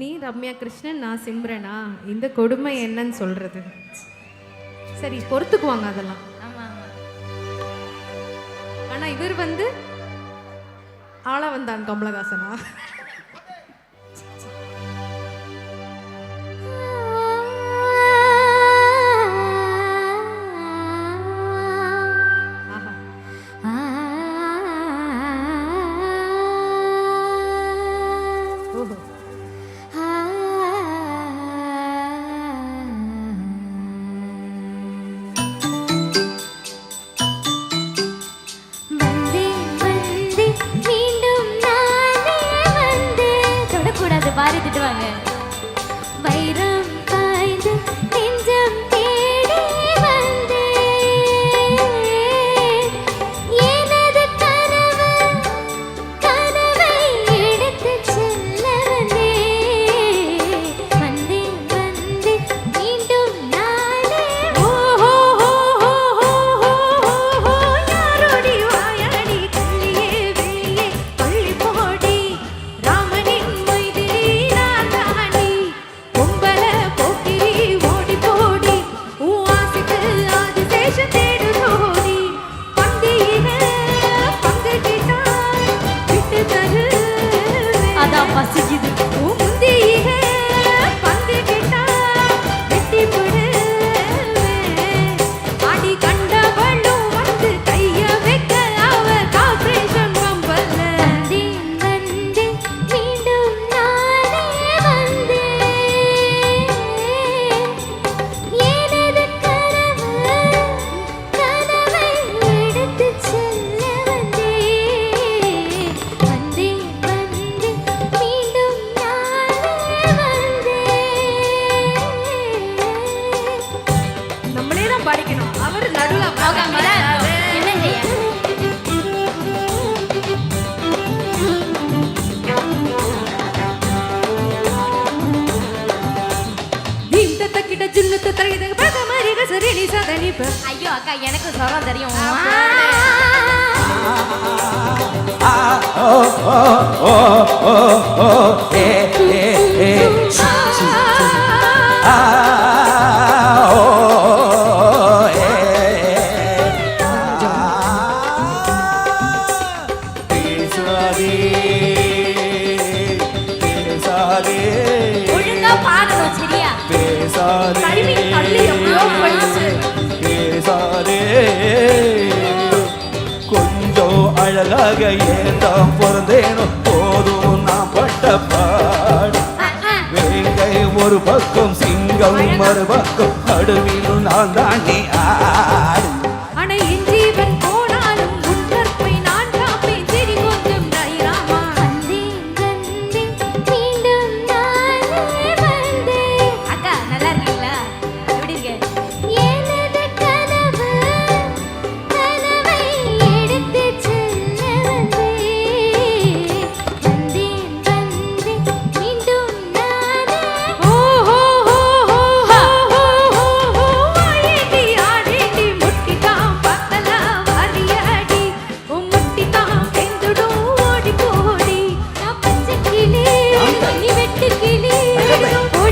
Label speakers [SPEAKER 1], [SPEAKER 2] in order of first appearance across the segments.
[SPEAKER 1] நீ ரம்யா கிருஷ்ணன் நான் சிம்ரனா? இந்த கொடுமை என்னன்னு சொல்கிறது சரி பொறுத்துக்குவாங்க அதெல்லாம். ஆனால் இவர் வந்து ஆளா வந்தான் கமலஹாசனா.
[SPEAKER 2] திட்டுவாங்க
[SPEAKER 1] கிட்ட ஜுன்னுத்து தலையுது பார்க்க மாதிரி சரி நீ சதனிப்பு
[SPEAKER 2] ஐயோ அக்கா எனக்கு சொரம் தெரியும் ஓ ஓ ஓ
[SPEAKER 1] ஓ ஏ ஏ ஏ பேசாரே
[SPEAKER 3] கொஞ்சம் அழகாக ஏதான் பிறந்தேனோ போதும் நான் பட்ட பாடு. வேங்கை ஒரு பக்கம் சிங்கம் மறுபக்கம் அடுவிலும் நான் தாண்டி
[SPEAKER 1] ஆ.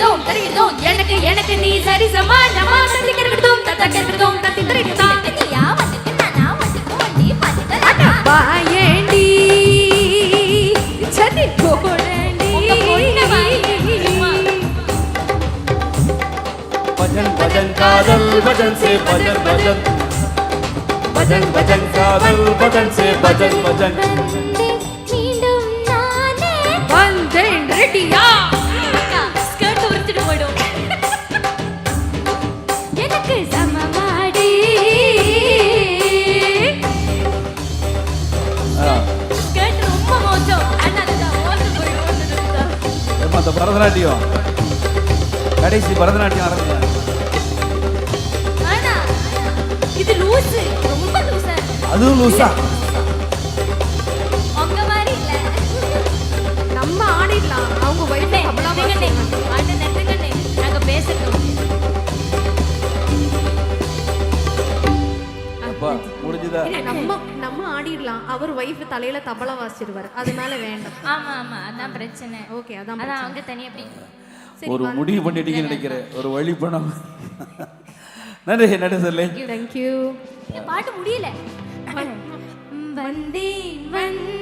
[SPEAKER 1] கருகிறோம் கருகிறோம் எனக்கு எனக்கு நீ சரி சமா. நம்ம தத்தி கருகிறோம் தத்த
[SPEAKER 2] கருகிறோம் தத்தி கருகிறோம்
[SPEAKER 1] வாயேண்டி சதி போடண்டி
[SPEAKER 2] பஜன்
[SPEAKER 3] भजन भजन பஜன் சே பஜன் भजन பஜன் भजन
[SPEAKER 2] காதல் பஜன் சே பஜன்
[SPEAKER 3] பஜன். பரதநாட்டியம். கடைசி பரதநாட்டியம்
[SPEAKER 2] இருக்கு
[SPEAKER 3] அதுவும் லூசா.
[SPEAKER 1] ஒய்ஃப் தலையில தபலா வாசிச்சிருவாரு. அதனால வேண்டாம்.
[SPEAKER 2] ஆமா ஆமா. அதான் பிரச்சனை.
[SPEAKER 1] ஓகே அதான்
[SPEAKER 2] அதான் அவங்க தனியா அப்படி
[SPEAKER 3] ஒரு முடிவு பண்ணிட்டீங்கன்னு நினைக்கிறேன். ஒரு வழி பணம் நன்றி நன்றி சொல்லி.
[SPEAKER 1] தேங்க்யூ
[SPEAKER 2] இந்த பாட்டு முடியல. வந்தேன் வந்தேன்.